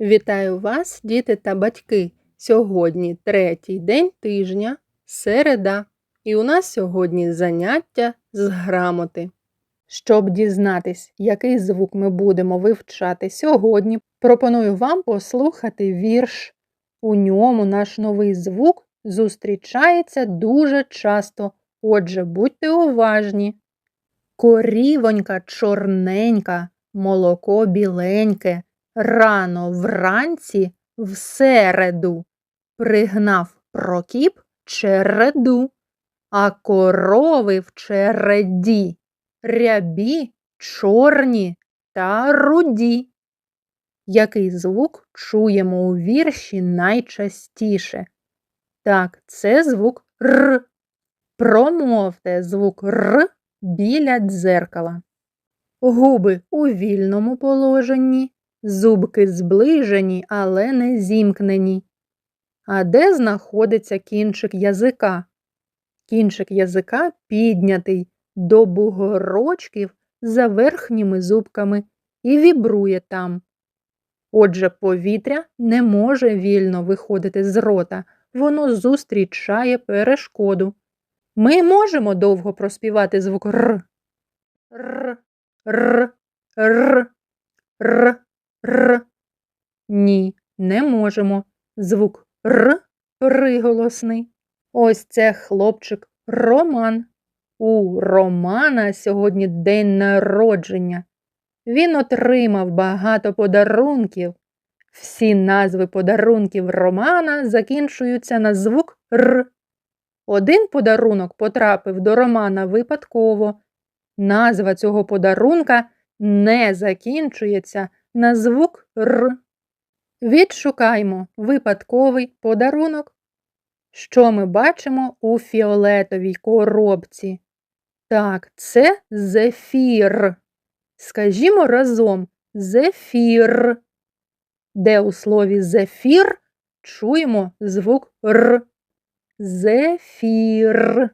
Вітаю вас, діти та батьки! Сьогодні третій день тижня, середа, і у нас сьогодні заняття з грамоти. Щоб дізнатись, який звук ми будемо вивчати сьогодні, пропоную вам послухати вірш. У ньому наш новий звук зустрічається дуже часто, отже, будьте уважні. Корівонька чорненька, молоко біленьке, рано вранці в середу пригнав прокіп череду, а корови в череді рябі, чорні та руді. Який звук чуємо у вірші найчастіше? Так, це звук Р. Промовте звук Р біля дзеркала. Губи у вільному положенні, зубки зближені, але не зімкнені. А де знаходиться кінчик язика? Кінчик язика піднятий до бугорочків за верхніми зубками і вібрує там. Отже, повітря не може вільно виходити з рота, воно зустрічає перешкоду. Ми можемо довго проспівати звук Р. Р, Р, Р, Р, Р. Ні, не можемо. Звук Р приголосний. Ось це хлопчик Роман. У Романа сьогодні день народження. Він отримав багато подарунків. Всі назви подарунків Романа закінчуються на звук Р. Один подарунок потрапив до Романа випадково. Назва цього подарунка не закінчується на звук Р. Відшукаймо випадковий подарунок. Що ми бачимо у фіолетовій коробці? Так, це зефір. Скажімо разом зефір. Де у слові зефір чуємо звук Р. Зефір.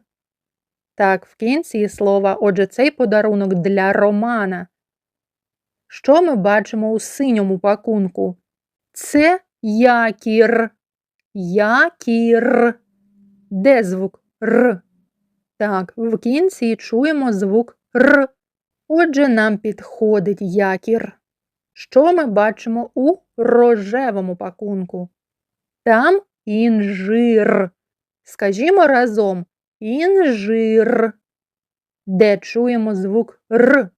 Так, в кінці слова, отже, цей подарунок для Романа. Що ми бачимо у синьому пакунку? Це якір. Якір. Де звук Р? Так, в кінці чуємо звук Р. Отже, нам підходить якір. Що ми бачимо у рожевому пакунку? Там інжир. Скажімо разом інжир. Де чуємо звук Р?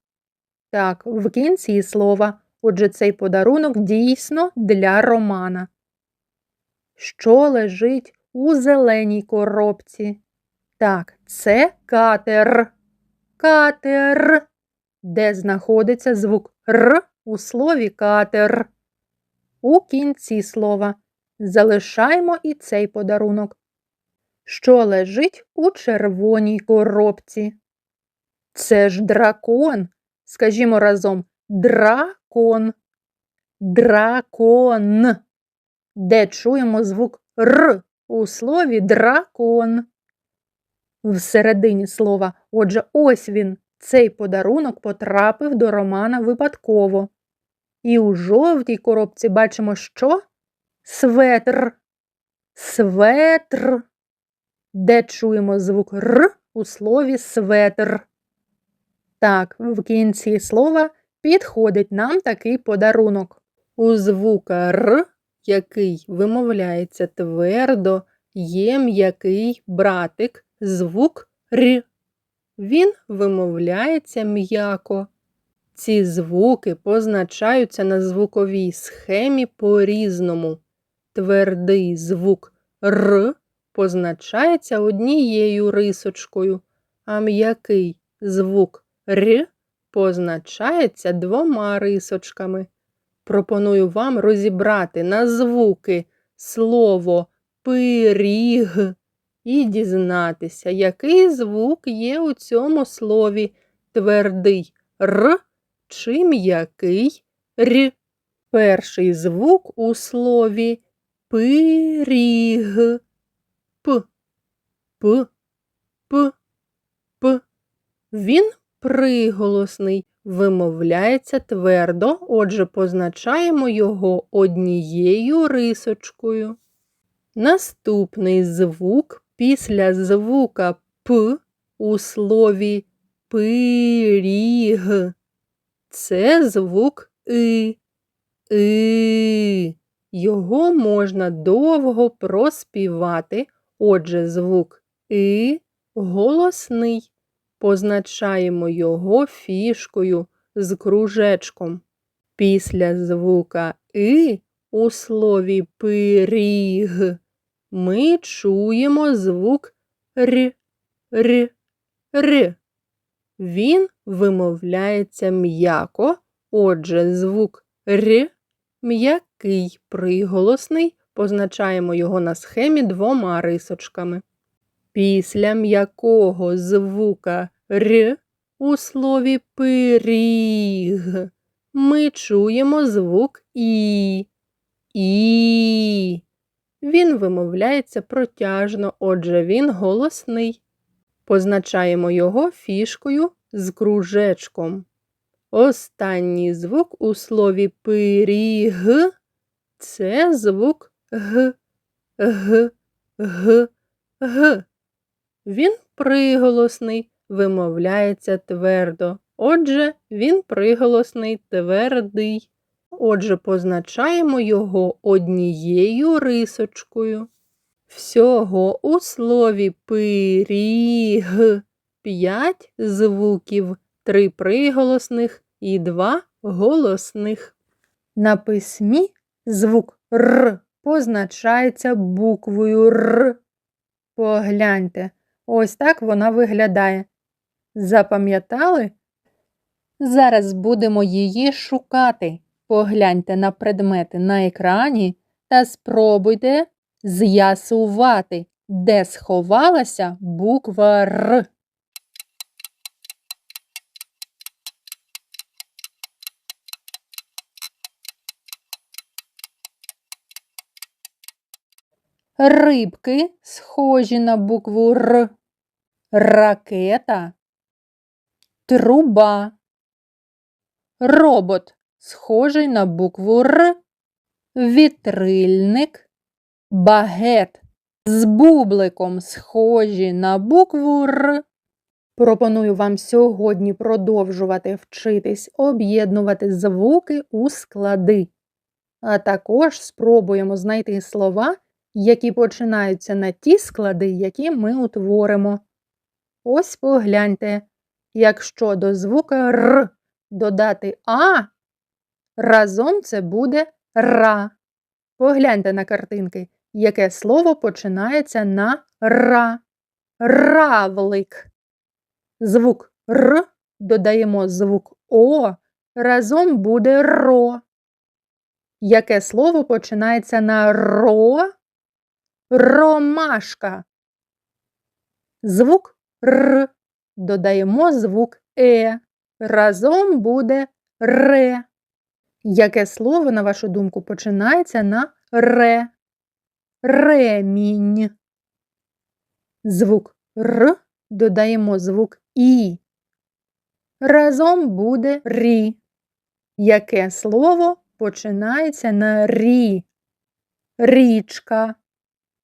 Так, в кінці слова. Отже, цей подарунок дійсно для Романа. Що лежить у зеленій коробці? Так, це катер. Катер. Де знаходиться звук Р у слові катер? У кінці слова. Залишаємо і цей подарунок. Що лежить у червоній коробці? Це ж дракон. Скажімо разом дракон. Дракон. Де чуємо звук Р у слові дракон. Всередині слова, отже, ось він, цей подарунок потрапив до Романа випадково. І у жовтій коробці бачимо що? Светр. Светр. Де чуємо звук Р у слові светр. Так, в кінці слова підходить нам такий подарунок. У звука Р, який вимовляється твердо, є м'який братик, звук Р. Він вимовляється м'яко. Ці звуки позначаються на звуковій схемі по-різному. Твердий звук Р позначається однією рисочкою, а м'який звук Р позначається двома рисочками. Пропоную вам розібрати на звуки слово пиріг і дізнатися, який звук є у цьому слові твердий Р чи м'який Р. Перший звук у слові пиріг. П, П, П, П. Він приголосний. вимовляється твердо, отже, позначаємо його однією рисочкою. Наступний звук після звука П у слові пиріг. Це звук И. И. Його можна довго проспівати, отже, звук И голосний. Позначаємо його фішкою з кружечком. Після звука И у слові пиріг ми чуємо звук Р, Р, Р. Він вимовляється м'яко, отже, звук Р м'який приголосний, позначаємо його на схемі двома рисочками. Після м'якого звука Р у слові пиріг ми чуємо звук І. І. Він вимовляється протяжно, отже, він голосний. Позначаємо його фішкою з кружечком. Останній звук у слові пиріг це звук Г, Г, Г, Г. Він приголосний, вимовляється твердо. Отже, він приголосний твердий. Отже, позначаємо його однією рисочкою. Всього у слові пиріг п'ять звуків, три приголосних і два голосних. На письмі звук Р позначається буквою Р. Погляньте, ось так вона виглядає. Запам'ятали? Зараз будемо її шукати. Погляньте на предмети на екрані та спробуйте з'ясувати, де сховалася буква Р. Рибки схожі на букву Р. Ракета. Труба. Робот схожий на букву Р. Вітрильник. Багет з бубликом схожі на букву Р. Пропоную вам сьогодні продовжувати вчитись об'єднувати звуки у склади. А також спробуємо знайти слова, які починаються на ті склади, які ми утворимо. Ось погляньте, якщо до звука Р додати А, разом це буде ра. Погляньте на картинки, яке слово починається на ра. Равлик. Звук Р додаємо звук О, разом буде ро. Яке слово починається на ро? Ромашка. Звук Р. Додаємо звук Е. Разом буде ре. Яке слово, на вашу думку, починається на ре? Ремінь. Звук Р додаємо звук І. Разом буде рі. Яке слово починається на рі? Річка.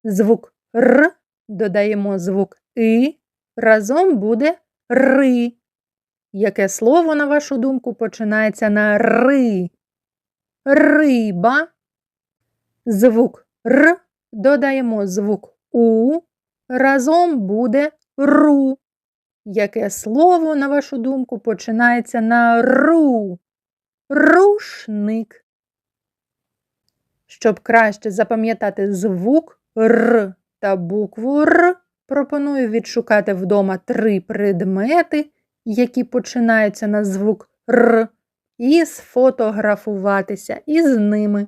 Звук Р додаємо звук И. Разом буде ри. Яке слово, на вашу думку, починається на ри? Риба. Звук Р додаємо звук У. Разом буде ру. Яке слово, на вашу думку, починається на ру? Рушник. Щоб краще запам'ятати звук Р та букву Р, пропоную відшукати вдома три предмети, які починаються на звук Р, і сфотографуватися із ними.